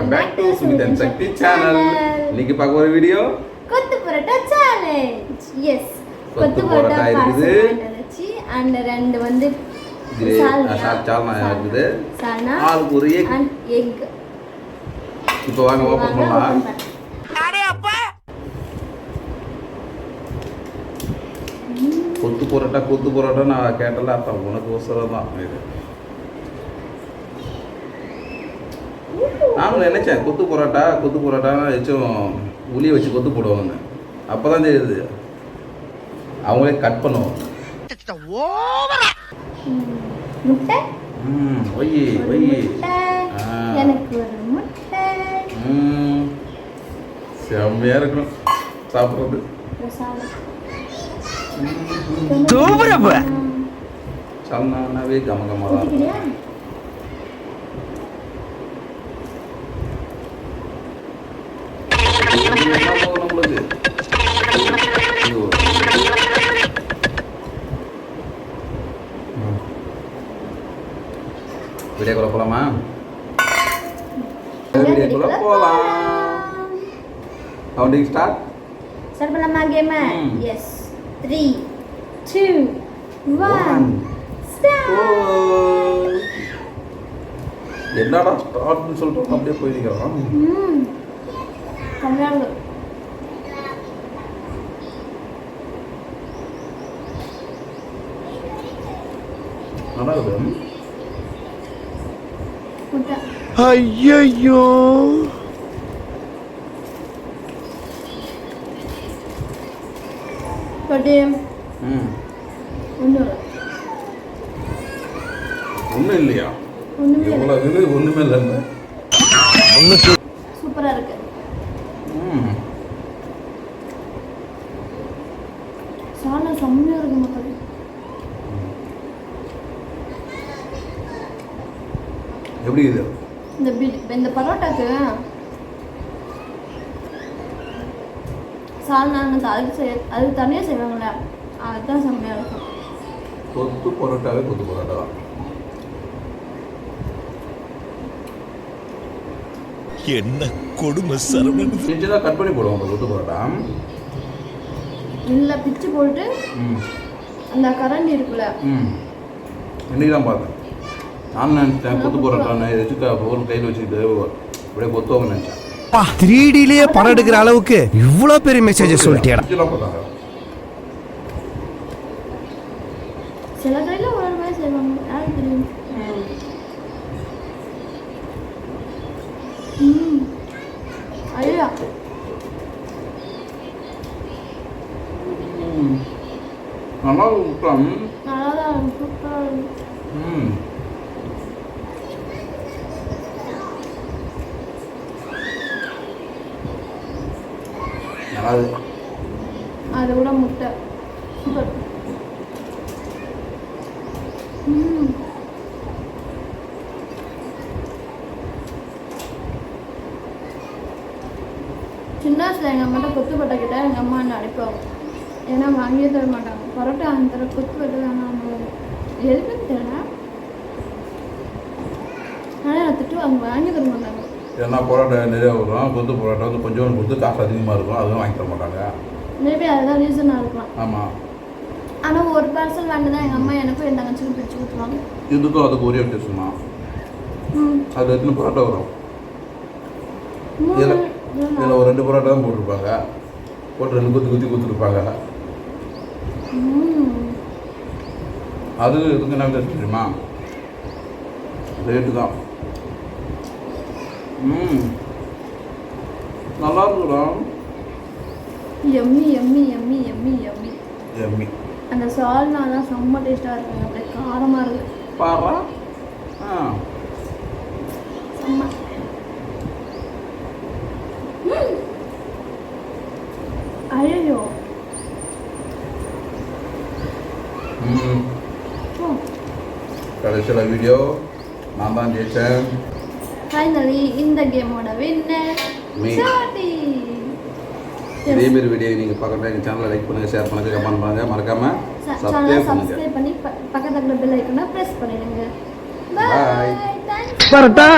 Welcome back to Sumithan Sakthi channel இன்னைக்கு பார்க்க ஒரு வீடியோ கொத்து பரோட்டா சேலஞ்ச் எஸ் கொத்து பரோட்டா இருக்குது. அண்ட் ரெண்டு வந்து சால்னா. இருக்குது ஒரு எக் இப்போ வாங்க பண்ணலாம். கொத்து பரோட்டா கொத்து பரோட்டா நான் கேட்டல அப்ப உனக்கு ஒசரம் தான் இது. நானும் நினைச்சேன் கொத்து பரோட்டா கொத்து பரோட்டா ஏச்சும் உளியை வச்சு கொத்து போடுவாங்க அப்பதான் தெரியுது. அவங்களே கட் பண்ணுவோம் முட்டை? ம் ஒய் ஒரு ஒய். முட்டை. ஆ. எனக்கு ஒரு முட்டை. ம். செம்மையா இருக்கும் சாப்பிட்றது. ஒரு சால்னா. தூரப்ப. சால்னாவே கம கம தான் இருக்கும். ஊத்திக்கிறியா? இது என்ன போகும் நம்மளுக்கு ஐயோ. ம். வீடியோக்குள்ள போலாமா வீடியோக்குள்ள போலாம் கவுண்டிங் ஸ்டார்ட் ஸ்டார்ட் பண்ணலாமா கேம் ம். எஸ் த்ரீ டூ ஒன் என்னடா ஸ்டார்ட்னு சொல்லிட்டு அப்படியே போயிருக்கிறோம் ம் தமிழ்நாடு நல்லா இருக்குது முட்டை ஐயோ ஒன்றும் இல்லையா? ஒன்றுமே இல்லை. ஒன்றுமே இல்லைங்க சூப்பராக இருக்கு ம் சாலை செம்மையாக இருக்கு மக்கள் எப்படி இது இந்த இந்த பரோட்டாக்கு சால்னான்னு அதுக்கு செய்ய அதுக்கு தனியாக செய்வாங்கள்ல அதுதான் செம்மையாக இருக்கும். கொத்து பரோட்டாவே கொத்து பரோட்டா தான். என்ன கொடுமை சரவணன் சின்னதாக கட் பண்ணி அந்த கொத்து பரோட்டா. இல்லை பிச்சு போட்டு ம். அந்த கரண்டி இருக்குல்ல ம். இன்னைக்கு தான் பார்த்தேன். நான் நினச்சேன் கொத்து பரோட்டான்னு வச்சுக்க ஒரு கையில் வச்சுக்கிட்டு அப்படியே கொத்துவாங்க நினச்சேன் த்ரீ டிலேயே படம் எடுக்கிற அளவுக்கு இவ்வளோ பெரிய மெசேஜ் சொல்லிட்டியாடா இதெல்லாம் போட்டாங்க. சில கடையில் ஒரு மாதிரி செய்வாங்க. யாருக்கு தெரியும்? ம். ஐயா. ம். நல்லா விட்டோம் நல்லா தான் இருக்கும் சூப்பராக இருக்கும் ம் அது. அதை விட முட்டை. சூப்பர். சின்ன வயசுல எங்கள் அம்மாட்ட கொத்து பட்டை கிட்ட எங்கள் அம்மா என்ன அடிப்பாங்க? ஏன்னா வாங்கியே தர மாட்டாங்க. பரோட்டா அந்த தர கொத்து பட்டை வேணாம் எதுக்குன்னு தெரியல. ஆனால் நான் திட்டு அவங்க வாங்கி தர மாட்டாங்க ஏன்னா பரோட்டா நிறைய வரும். கொத்து பரோட்டா வந்து கொஞ்சோண்டு கொடுத்து காசு அதிகமாக இருக்கும். அதுவும் வாங்கி தர மாட்டாங்க. மேபி அதுதான் ரீசனாக இருக்கலாம். ஆமாம் ஆனால் ஒரு பார்சல் வாங்கி தான் எங்கள் அம்மா எனக்கும் என் தங்கச்சிக்கும் பிரித்து கொடுத்துருவாங்க. இதுக்கும் அதுக்கு ஒரே டேஸ்ட்டுமா ம். அது எத்தனை பரோட்டா வரும்? இதில் இதில் ஒரு ரெண்டு பரோட்டா தான் போட்டிருப்பாங்க. போட்டு ரெண்டு குத்தி குத்தி கொடுத்துருப்பாங்க. அது இதுக்கு என்ன தெரியுமா? ரேட்டு தான். ம். நல்லா இருக்குடா. எம்மி எம்மி எம்மி எம்மி எம்மி எம்மி அந்த சால்னா தான் செம்ம டேஸ்ட்டாக இருக்குங்க அப்படியே காரமாக இருக்கு. பாரா ஆ. செம்ம. ம். ஐயோ ம். ஓ. கடைசியில் வீடியோ நான் தான் ஜெயித்தேன் ஃபைனலி இந்த கேமோட வின்னர். சாட்டி இதே மாதிரி வீடியோ நீங்கள் பார்க்கணும் எங்கள் சேனலை லைக் பண்ணுங்கள் ஷேர் பண்ணுங்கள் கமெண்ட் பண்ணுங்கள் மறக்காமல் சப்ஸ்கிரைப் பண்ணி பக்கத்துல பெல் ஐக்கனை ப்ரெஸ் பண்ணிடுங்க. Bye. Bye thanks parotta